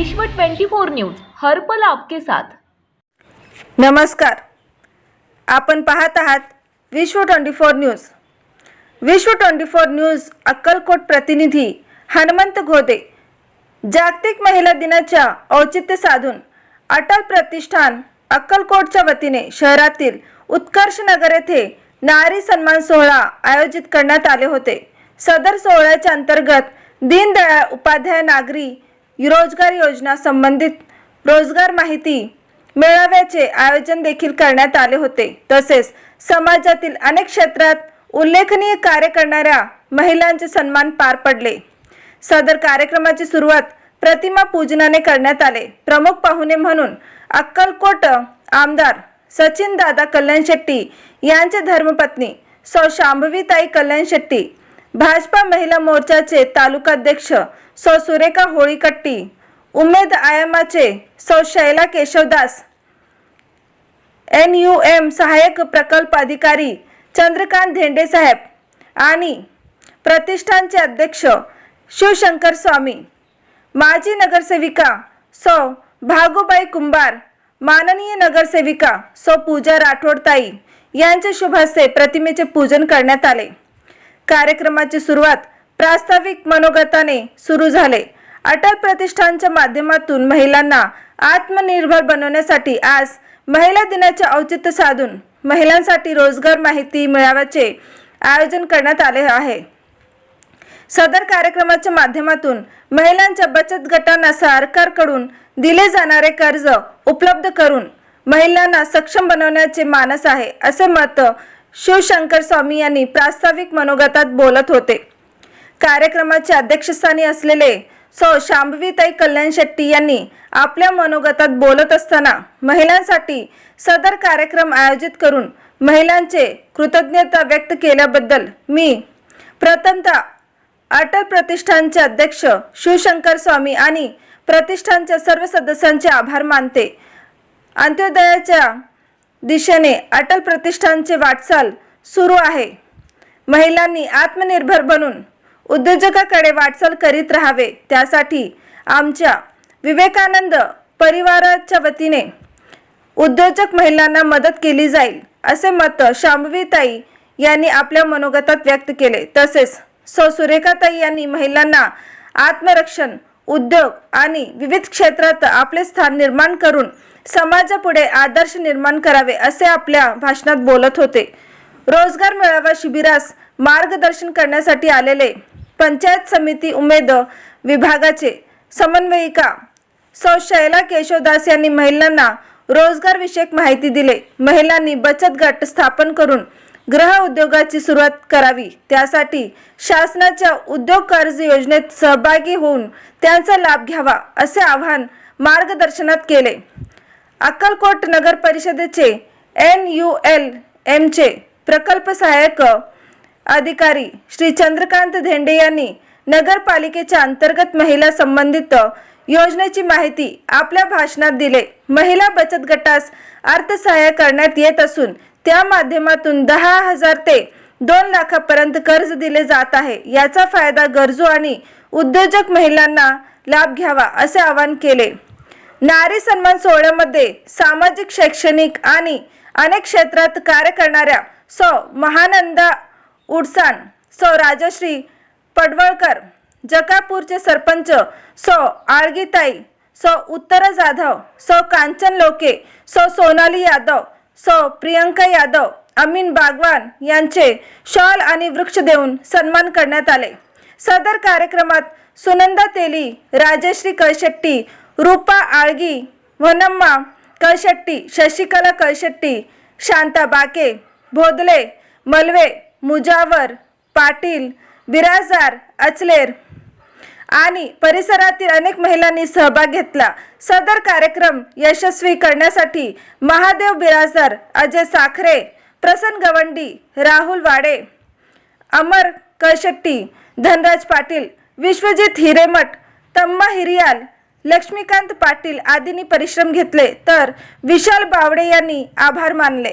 विश्व 24 न्यूज हर्पल आपके साथ. नमस्कार. आपण पाहत आहात Vishwa twenty four news. Vishwa twenty four news Akkalkot प्रतिनिधी हनुमंत घोदे जागतिक महिला दिनाच्या औचित्य साधून अटल प्रतिष्ठान अक्कलकोटच्या वतीने शहरातील उत्कर्ष नगर येथे नारी सन्मान सोहळा आयोजित करण्यात आले होते. सदर सोहळ्याच्या अंतर्गत दीनदयाळ उपाध्याय नागरी रोजगार योजना संबंधित रोजगार माहिती मेळाव्याचे आयोजन देखील करण्यात आले होते. तसेच समाजातील अनेक क्षेत्रात उल्लेखनीय कार्य करणाऱ्या महिलांचे सन्मान पार पडले. सदर कार्यक्रमाची सुरुवात प्रतिमा पूजनाने करण्यात आले. प्रमुख पाहुणे म्हणून अक्कलकोट आमदार सचिन दादा कल्याण शेट्टी यांचे धर्मपत्नी सौ शांभवीताई कल्याण शेट्टी भाजपा महिला मोर्चाचे तालुकाध्यक्ष सौ सुरेखा होळीकट्टी उमेद आयामाचे सौ Shaila Keshavdas N U M सहाय्यक प्रकल्प अधिकारी चंद्रकांत धेंडेसाहेब आणि प्रतिष्ठानचे अध्यक्ष शिवशंकर स्वामी माजी नगरसेविका सौ भागुबाई कुंभार माननीय नगरसेविका सौ पूजा राठोडताई यांच्या शुभ हस्ते प्रतिमेचे पूजन करण्यात आले. कार्यक्रमाची सुरुवात प्रास्ताविक मनोगताने सुरू झाले. अटल प्रतिष्ठानच्या माध्यमातून महिलांना आत्मनिर्भर बनवण्यासाठी आज महिला दिनाचे औचित्य साधून महिलांसाठी रोजगार माहिती मेळाव्याचे आयोजन करण्यात आले आहे. सदर कार्यक्रमाच्या माध्यमातून महिलांच्या बचत गटांना सरकारकडून दिले जाणारे कर्ज उपलब्ध करून महिलांना सक्षम बनवण्याचे मानस आहे असे मत शिवशंकर स्वामी यांनी प्रास्ताविक मनोगतात बोलत होते. कार्यक्रमाच्या अध्यक्षस्थानी असलेले सौ शांभवीताई कल्याण शेट्टी यांनी आपल्या मनोगतात बोलत असताना महिलांसाठी सदर कार्यक्रम आयोजित करून महिलांचे कृतज्ञता व्यक्त केल्याबद्दल मी प्रथमतः अटल प्रतिष्ठानचे अध्यक्ष शिवशंकर स्वामी आणि प्रतिष्ठानच्या सर्व सदस्यांचे आभार मानते. अंत्योदयाच्या दिशेने अटल प्रतिष्ठानचे वाटचाल सुरू आहे. महिलांनी आत्मनिर्भर बनून उद्योजकाकडे वाटचाल करीत राहावे त्यासाठी आमच्या विवेकानंद परिवाराच्या वतीने उद्योजक महिलांना मदत केली जाईल असे मत शांभवीताई यांनी आपल्या मनोगतात व्यक्त केले. तसेच सौ सुरेखाताई यांनी महिलांना आत्मरक्षण उद्योग आणि विविध क्षेत्रात आपले स्थान निर्माण करून समाजापुढे आदर्श निर्माण करावे असे आपल्या भाषणात बोलत होते. रोजगार मेळावा शिबिरास मार्गदर्शन करण्यासाठी आलेले पंचायत समिती उमेद विभागाचे समन्वयिका सौ. शैला केशवदास यांनी महिलांना रोजगारविषयक माहिती दिले. महिलांनी बचत गट स्थापन करून ग्रह उद्योगाची सुरुवात करावी. त्यासाठी शासनाच्या उद्योग कर्ज योजनेत सहभागी होऊन त्यांचा लाभ घ्यावा असे आवाहन मार्गदर्शनात केले. अक्कलकोट नगर परिषदेचे एन यू एल एमचे प्रकल्प सहाय्यक अधिकारी श्री चंद्रकांत धेंडे यांनी नगरपालिकेच्या अंतर्गत महिला संबंधित योजनेची माहिती आपल्या भाषणात दिले. महिला बचत गटास अर्थसहाय्य करण्यात येत असून त्या माध्यमातून दहा हजार ते दोन लाखापर्यंत कर्ज दिले जात आहे. याचा फायदा गरजू आणि उद्योजक महिलांना लाभ घ्यावा असे आवाहन केले. नारी सन्मान सोहळ्यामध्ये सामाजिक शैक्षणिक आणि अनेक क्षेत्रात कार्य करणाऱ्या सौ महानंदा उडसान सौ राजश्री पडवळकर जकापूरचे सरपंच सौ आळगीताई सौ उत्तर जाधव सौ कांचन लोके सौ सोनाली यादव सौ प्रियंका यादव अमीन बागवान यांचे शॉल आणि वृक्ष देऊन सन्मान करण्यात आले. सदर कार्यक्रमात सुनंदा तेली राजश्री कळशेट्टी रूपा आळगी वनम्मा कळशेट्टी शशिकला कळशेट्टी शांता बाके भोदले मलवे मुजावर पाटील बिराजार अचलेर आणि परिसरातील अनेक महिलांनी सहभाग घेतला. सदर कार्यक्रम यशस्वी करण्यासाठी महादेव बिराजदार अजय साखरे प्रसन्न गवंडी राहुल वाडे अमर कळशेट्टी धनराज पाटील विश्वजित हिरेमठ तम्मा हिरियाल लक्ष्मीकांत पाटील आदींनी परिश्रम घेतले. तर विशाल बावडे यांनी आभार मानले.